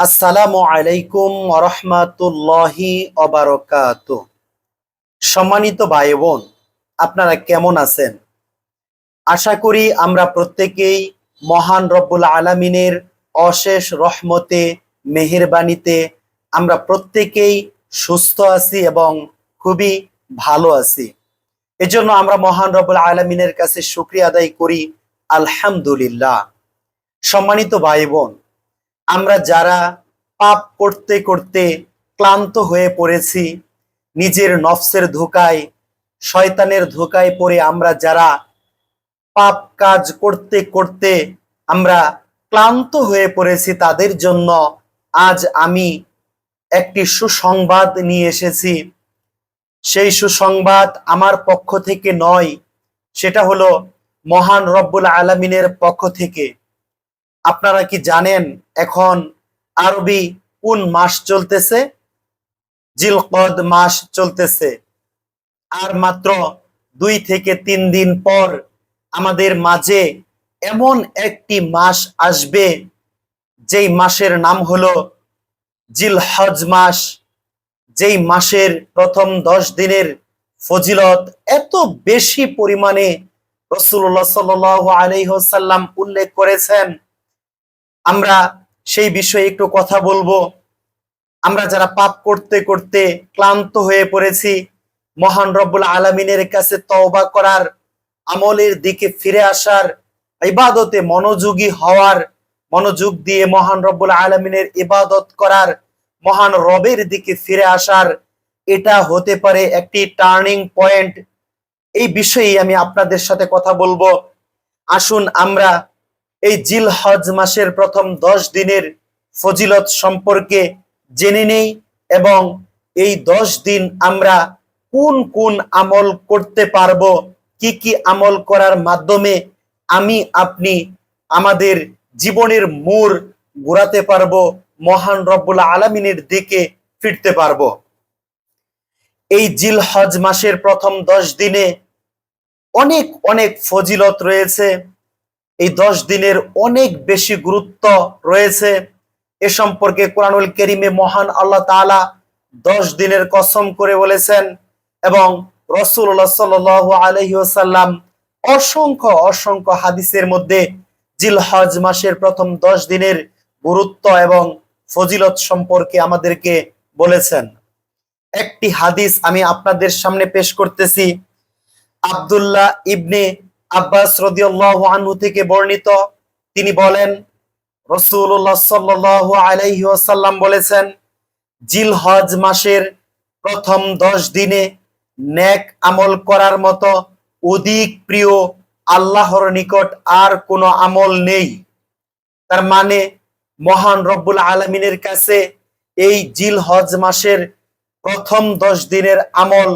আসসালামু আলাইকুম রহমাতুল্লাহি অবারকাত সম্মানিত ভাই বোন আপনারা কেমন আছেন? আশা করি আমরা প্রত্যেকেই মহান রব্বুল আলামিনের অশেষ রহমতে, মেহেরবানিতে আমরা প্রত্যেকেই সুস্থ আছি এবং খুবই ভালো আছি। এজন্য আমরা মহান রব্বুল আলামিনের কাছে শুক্রিয়া আদায় করি, আলহামদুলিল্লাহ। সম্মানিত ভাই বোন আমরা যারা পাপ করতে করতে ক্লান্ত হয়ে পড়েছি, নিজের নফসের ধোকায়, শয়তানের ধোকায় পড়ে আমরা যারা পাপ কাজ করতে করতে আমরা ক্লান্ত হয়ে পড়েছি, তাদের জন্য আজ আমি একটি সুসংবাদ নিয়ে এসেছি। সেই সুসংবাদ আমার পক্ষ থেকে নয়, সেটা হলো মহান রব্বুল আলমিনের পক্ষ থেকে। আপনারা কি জানেন এখন আরবি কোন মাস চলতেছে? জিলকদ মাস চলতেছে। আর মাত্র দুই থেকে তিন দিন পর আমাদের মাঝে এমন একটি মাস আসবে, যেই মাসের নাম হলো জিলহজ মাস। যেই মাসের প্রথম দশ দিনের ফজিলত এত বেশি পরিমাণে রসুল্লাহ সাল আলহ্লাম উল্লেখ করেছেন। আমরা সেই বিষয়ে একটু কথা বলব। আমরা যারা পাপ করতে করতে ক্লান্ত হয়ে পড়েছি, মহান রব্বুল আলমিনের কাছে তওবা করার, আমলের দিকে ফিরে আসার, ইবাদতে মনোযোগী হওয়ার, মনোযোগ দিয়ে মহান রব্বুল আলমিনের ইবাদত করার, মহান রবের দিকে ফিরে আসার, এটা হতে পারে একটি টার্নিং পয়েন্ট। এই বিষয়ে আমি আপনাদের সাথে কথা বলব। আসুন আমরা এই জিল হজ মাসের প্রথম দশ দিনের ফজিলত সম্পর্কে জেনে নেই এবং এই দশ দিন আমরা কোন কোন আমল করতে পারব, কি কি আমল করার মাধ্যমে আমি, আপনি আমাদের জীবনের মোড় ঘোরাতে পারব, মহান রব্বুল আলমিনের দিকে ফিরতে পারব। এই জিল হজ মাসের প্রথম দশ দিনে অনেক অনেক ফজিলত রয়েছে। এই দশ দিনের অনেক বেশি গুরুত্ব রয়েছে। এ সম্পর্কে কোরআনুল কেরিমে মহান আল্লাহ তালা দশ দিনের কসম করে বলেছেন এবং রসুল্লাহ সাল আলহিসাল্লাম অসংখ্য অসংখ্য হাদিসের মধ্যে জিল হজ মাসের প্রথম দশ দিনের গুরুত্ব এবং ফজিলত সম্পর্কে আমাদেরকে বলেছেন। একটি হাদিস আমি আপনাদের সামনে পেশ করতেছি। আবদুল্লাহ ইবনে আব্বাস রদিয়াল্লাহু আনহু থেকে বর্ণিত, তিনি বলেন রসুল্লাহ সাল্লাল্লাহু আলাইহি ওয়াসাল্লাম বলেছেন জিল হজ মাসের প্রথম দশ দিনে নেক আমল করার মতো অধিক প্রিয় আল্লাহর নিকট আর কোনো আমল নেই। তার মানে মহান রব্বুল আলমিনের কাছে এই জিল হজ মাসের প্রথম দশ দিনের আমল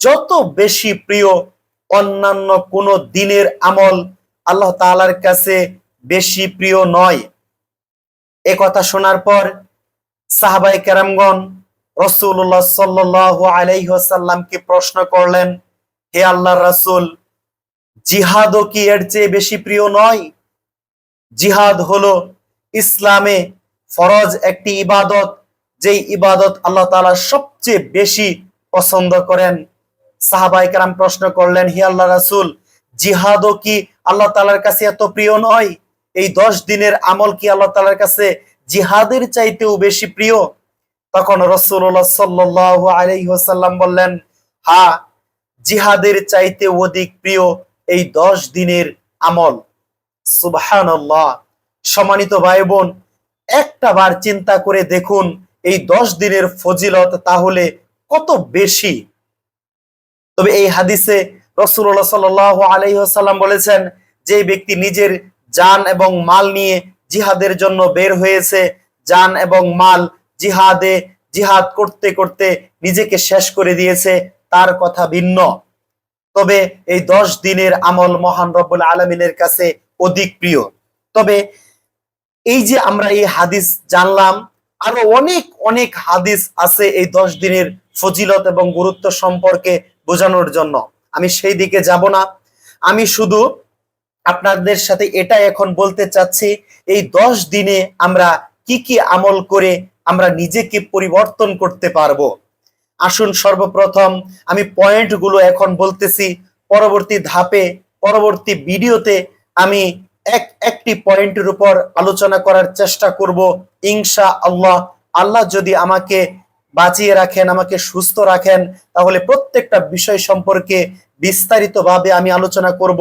যত বেশি প্রিয় অন্যান্য কোন দিনের আমল আল্লাহ তালার কাছে বেশি প্রিয় নয়। এ কথা শোনার পর সাহাবাই কেরামগণ রসুল্লাহ সাল্লাহ আলাইসাল্লামকে প্রশ্ন করলেন, হে আল্লাহ রাসুল, জিহাদও কি এর চেয়ে বেশি প্রিয় নয়? জিহাদ হলো ইসলামে ফরজ একটি ইবাদত, যেই ইবাদত আল্লাহ তালা সবচেয়ে বেশি পছন্দ করেন। সাহাবাই কারাম প্রশ্ন করলেন, হি আল্লাহ রাসুল, জিহাদও কি আল্লাহ তালার কাছে এত প্রিয় নয়? এই দশ দিনের আমল কি আল্লাহ তালার কাছে জিহাদের চাইতেও বেশি প্রিয়? তখন রসুল্লাহ সাল্লাহ আলহিহাসাল্লাম বললেন, হা, জিহাদের চাইতে অধিক প্রিয় এই দশ দিনের আমল। সুবাহান সম্মানিত ভাই বোন একটা বার চিন্তা করে দেখুন, এই দশ দিনের ফজিলত তাহলে কত বেশি? তবে এই হাদিসে রসুল্লাহ সাল আলহিহাসাল্লাম বলেছেন যে ব্যক্তি নিজের যান এবং মাল নিয়ে জিহাদের জন্য বের হয়েছে যান এবং মাল জিহাদে, জিহাদ করতে করতে নিজেকে শেষ করে দিয়েছে, তার কথা ভিন্ন। তবে এই দশ দিনের আমল মহান রব্বুল আলমিনের কাছে অধিক প্রিয়। তবে এই যে আমরা এই হাদিস জানলাম, আরও অনেক অনেক হাদিস আছে এই দশ দিনের ফজিলত এবং গুরুত্ব সম্পর্কে বোঝানোর জন্য। আমি সেই দিকে যাব না। আমি শুধু আপনাদের সাথে এটা এখন বলতে চাচ্ছি, এই দশ দিনে আমরা কি কি আমল করে আমরা নিজেকে পরিবর্তন করতে পারব? আসুন সর্বপ্রথম আমি পয়েন্টগুলো এখন বলতেছি। পরবর্তী ধাপে, পরবর্তী ভিডিওতে আমি এক, একটি পয়েন্টের উপর আলোচনা করার চেষ্টা করব। ইনশা আল্লাহ আল্লাহ যদি আমাকে বাঁচিয়ে রাখেন, আমাকে সুস্থ রাখেন, তাহলে প্রত্যেকটা বিষয় সম্পর্কে বিস্তারিতভাবে আমি আলোচনা করব।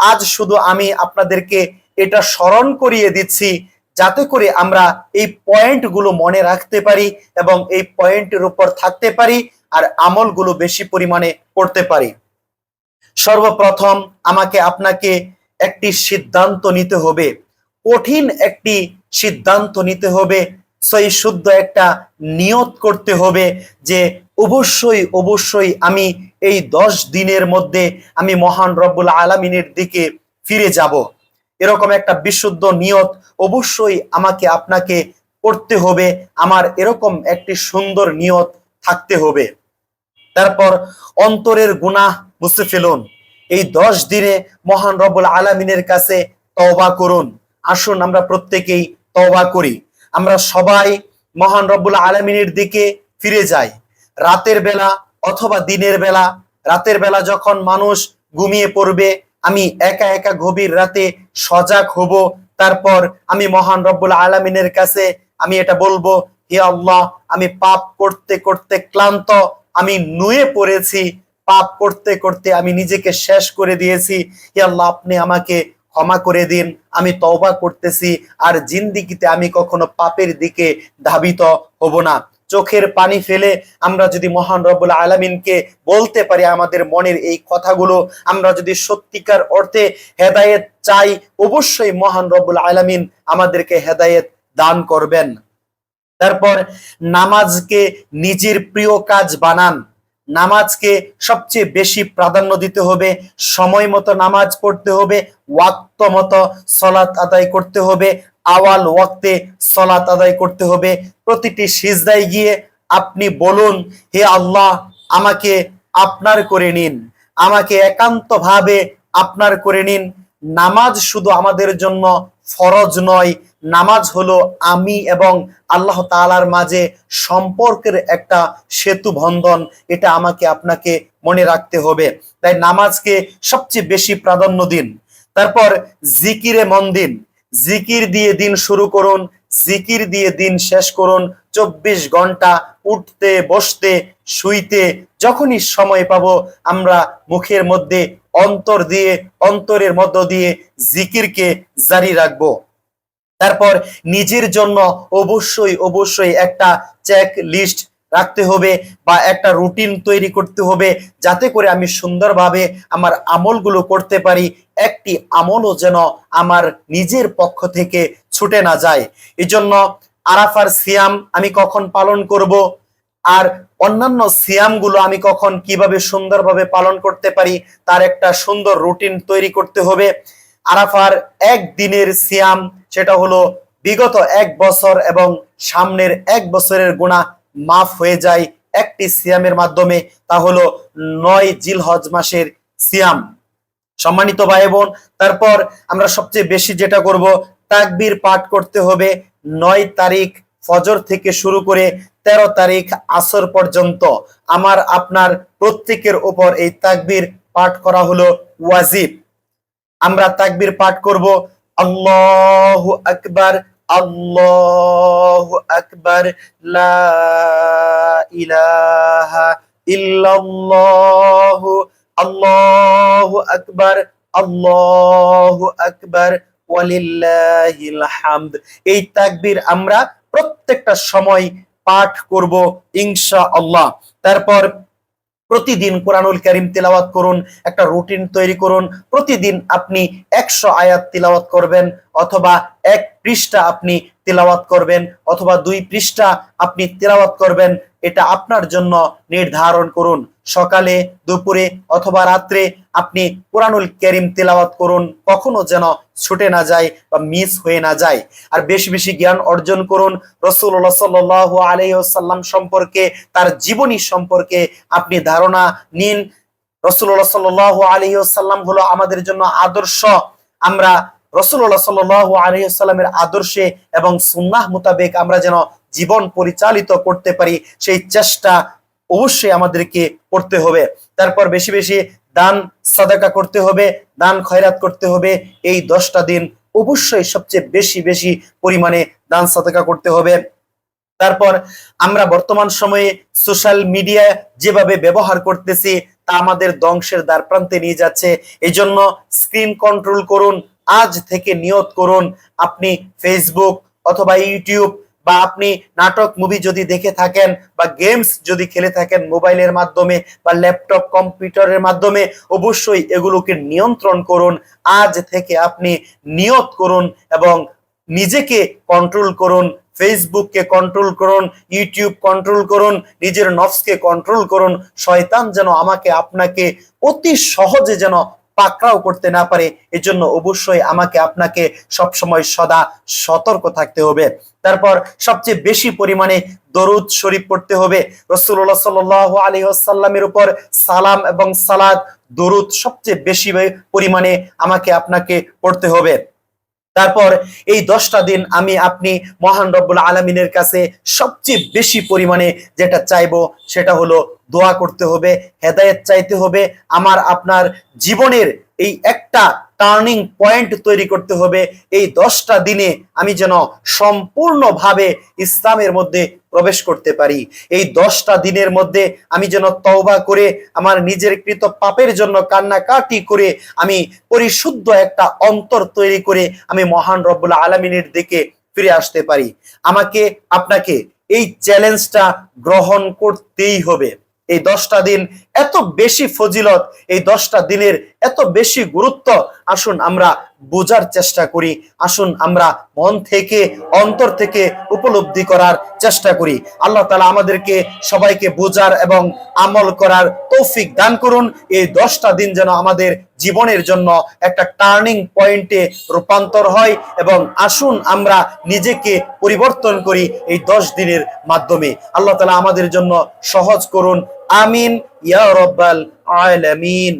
আজ শুধু আমি আপনাদেরকে এটা স্মরণ করিয়ে দিচ্ছি, যাতে করে আমরা এই পয়েন্টগুলো মনে রাখতে পারি এবং এই পয়েন্টের উপর থাকতে পারি আর আমলগুলো বেশি পরিমাণে করতে পারি। সর্বপ্রথম আমাকে আপনাকে একটি সিদ্ধান্ত নিতে হবে। কঠিন একটি সিদ্ধান্ত নিতে হবে সেই শুদ্ধ একটা নিয়ত করতে হবে যে অবশ্যই অবশ্যই আমি এই দশ দিনের মধ্যে আমি মহান রব্বুল আলমিনের দিকে ফিরে যাব। এরকম একটা বিশুদ্ধ নিয়ত অবশ্যই আমাকে, আপনাকে করতে হবে। আমার এরকম একটি সুন্দর নিয়ত থাকতে হবে। তারপর অন্তরের গুনাহ মুছে ফেলুন। এই দশ দিনে মহান রব্বুল আলমিনের কাছে তওবা করুন। আসুন আমরা প্রত্যেকেই তওবা করি। আমরা সবাই মহান রব্বুল আলমিনের দিকে ফিরে যাই। রাতের বেলা অথবা দিনের বেলা, রাতের বেলা যখন মানুষ ঘুমিয়ে পড়বে, আমি একা একা গভীর রাতে সজাগ হব। তারপর আমি মহান রব্বুল আলমিনের কাছে আমি এটা বলব, হে আল্লাহ, আমি পাপ করতে করতে ক্লান্ত, আমি নুয়ে পড়েছি, পাপ করতে করতে আমি নিজেকে শেষ করে দিয়েছি। হে আল্লাহ, আপনি আমাকে ক্ষমা করে দিন, আমি তওবা করতেছি, আর জিন্দিগিতে আমি কখনো পাপের দিকে ধাবিত হব না। চোখের পানি ফেলে আমরা যদি মহান রব্বুল আলমিনকে বলতে পারি আমাদের মনের এই কথাগুলো, আমরা যদি সত্যিকার অর্থে হেদায়েত চাই, অবশ্যই মহান রব্বুল আলমিন আমাদেরকে হেদায়েত দান করবেন। তারপর নামাজকে নিজের প্রিয় কাজ বানান। নামাজকে সবচেয়ে বেশি প্রাধান্য দিতে হবে, সময় মতো নামাজ পড়তে হবে ওয়াক্ত মতো সলাৎ আদায় করতে হবে। আওয়াল ওয়াক্তে সলাৎ আদায় করতে হবে। প্রতিটি সিজদায় গিয়ে আপনি বলুন, হে আল্লাহ, আমাকে আপনার করে নিন। আমাকে একান্তভাবে আপনার করে নিন। নামাজ শুধু আমাদের জন্য ফরজ নয়, নামাজ হলো আমি এবং আল্লাহ তালার মাঝে সম্পর্কের একটা সেতু বন্ধন, এটা আমাকে আপনাকে মনে রাখতে হবে। তাই নামাজকে সবচেয়ে বেশি প্রাধান্য দিন। তারপর জিকিরে মন দিন। জিকির দিয়ে দিন শুরু করুন, জিকির দিয়ে দিন শেষ করুন। চব্বিশ ঘণ্টা উঠতে, বসতে, শুইতে, যখনই সময় পাবো, আমরা মুখের মধ্যে অন্তর দিয়ে, অন্তরের মধ্য দিয়ে জিকিরকে জারি রাখব। তারপর নিজের জন্য অবশ্যই অবশ্যই একটা চেক লিস্ট রাখতে হবে বা একটা রুটিন তৈরি করতে হবে, যাতে করে আমি সুন্দরভাবে আমার আমলগুলো করতে পারি। একটি আমলও যেন আমার নিজের পক্ষ থেকে ছুটে না যায়। এই জন্য আরাফার সিয়াম আমি কখন পালন করব আর অন্যান্য সিয়ামগুলো আমি কখন কীভাবে সুন্দরভাবে পালন করতে পারি তার একটা সুন্দর রুটিন তৈরি করতে হবে। আরাফার এক দিনের সিয়াম সেটা হলো বিগত এক বছর এবং সামনের এক বছরের গুণা মাফ হয়ে যায় একটি সিয়ামের মাধ্যমে, তা হলো নয় জিলহজ মাসের সিয়াম। সম্মানিত ভাই বোন তারপর আমরা সবচেয়ে বেশি যেটা করব, তাকবীর পাঠ করতে হবে নয় তারিখ ফজর থেকে শুরু করে তেরো তারিখ আসর পর্যন্ত। আমার, আপনার প্রত্যেকের ওপর এই তাকবীর পাঠ করা হলো ওয়াজিব। আমরা তাকবীর পাঠ করব, আল্লাহু আকবার আল্লাহু আকবার, লা ইলাহা ইল্লাল্লাহু আল্লাহু আকবার আল্লাহু আকবার ওয়ালিল্লাহিল হামদ এই তাকবীর আমরা প্রত্যেকটা সময় পাঠ করব ইনশা আল্লাহ তারপর প্রতিদিন কোরআনুল করিম তিলাওয়াত করুন, একটা রুটিন তৈরি করুন। প্রতিদিন আপনি একশো আয়াত তিলাওয়াত করবেন অথবা এক পৃষ্ঠা আপনি তেলাওয়াত করবেন, অথবা দুই পৃষ্ঠা আপনি তেলাওয়াত করবেন, এটা আপনার জন্য নির্ধারণ করুন। সকালে, দুপুরে অথবা রাত্রে আপনি কোরআনুল করিম তেলাওয়াত করুন, কখনো যেন ছুটে না যায় বা মিস হয়ে না যায়। আর বেশি বেশি জ্ঞান অর্জন করুন রসুল্লাহ সাল আলাইসাল্লাম সম্পর্কে, তার জীবনী সম্পর্কে আপনি ধারণা নিন। রসুল্লাহ সাল আলাইসাল্লাম হলো আমাদের জন্য আদর্শ। আমরা রসুল্লাহ সাল আলহিসাল্লামের আদর্শে এবং সুন্নাহ মোতাবেক আমরা যেন জীবন পরিচালিত করতে পারি, সেই চেষ্টা অবশ্যই আমাদেরকে করতে হবে। তারপর বেশি বেশি দান, সাদাকা করতে হবে, দান, খয়রাত করতে হবে। এই দশটা দিন অবশ্যই সবচেয়ে বেশি বেশি পরিমাণে দান, সাদাকা করতে হবে। তারপর আমরা বর্তমান সময়ে সোশ্যাল মিডিয়া যেভাবে ব্যবহার করতেছি, তা আমাদের ধ্বংসের দ্বার প্রান্তে নিয়ে যাচ্ছে। এই জন্য স্ক্রিন কন্ট্রোল করুন আজ থেকে নিয়ত করুন, আপনি ফেসবুক অথবা ইউটিউব বা আপনি নাটক মুভি যদি দেখে থাকেন বা গেমস যদি খেলে থাকেন মোবাইলের মাধ্যমে বা ল্যাপটপ কম্পিউটারের মাধ্যমে, অবশ্যই এগুলোকে নিয়ন্ত্রণ করুন। আজ থেকে আপনি নিয়ত করুন এবং নিজেকে কন্ট্রোল করুন ফেসবুককে কন্ট্রোল করুন ইউটিউব কন্ট্রোল করুন, নিজের নফসকে কন্ট্রোল করুন। শয়তান যেন আমাকে, আপনাকে অতি সহজে যেন পাকড়াও করতে না পারে, এজন্য অবশ্যই আমাকে আপনাকে সব সময় সদা সতর্ক থাকতে হবে। তারপর সবচেয়ে বেশি পরিমাণে দরুদ শরীফ পড়তে হবে। রসুল্লাহ সাল আলী আসাল্লামের উপর সালাম এবং সালাদ দরুদ সবচেয়ে বেশি পরিমাণে আমাকে আপনাকে পড়তে হবে। তারপর এই দশটা দিন আমি আপনি মহান রব্বুল আলমিনের কাছে সবচেয়ে বেশি পরিমাণে যেটা চাইব সেটা হলো দোয়া করতে হবে, হেদায়েত চাইতে হবে। আমার আপনার জীবনের এই একটা টার্নিং পয়েন্ট তৈরি করতে হবে। এই দশটা দিনে আমি যেন সম্পূর্ণভাবে ইসলামের মধ্যে প্রবেশ করতে পারি। এই দশটা দিনের মধ্যে আমি যেন তওবা করে, আমার নিজের কৃত পাপের জন্য কান্নাকাটি করে, আমি পরিশুদ্ধ একটা অন্তর তৈরি করে, আমি মহান রব্বুল্লাহ আলমিনের দিকে ফিরে আসতে পারি। আমাকে, আপনাকে এই চ্যালেঞ্জটা গ্রহণ করতেই হবে। এই দশটা দিন এত বেশি ফজিলত, এই দশটা দিনের এত বেশি গুরুত্ব আসুন আমরা বোঝার চেষ্টা করি, আসুন আমরা মন থেকে, অন্তর থেকে উপলব্ধি করার চেষ্টা করি। আল্লাহ তালা আমাদেরকে সবাইকে বোঝার এবং আমল করার তৌফিক দান করুন। এই দশটা দিন যেন আমাদের জীবনের জন্য একটা টার্নিং পয়েন্টে রূপান্তর হয় এবং আসুন আমরা নিজেকে পরিবর্তন করি এই দশ দিনের মাধ্যমে। আল্লাহ তালা আমাদের জন্য সহজ করুন। আমিন। ইয়া রব্বাল আলামিন।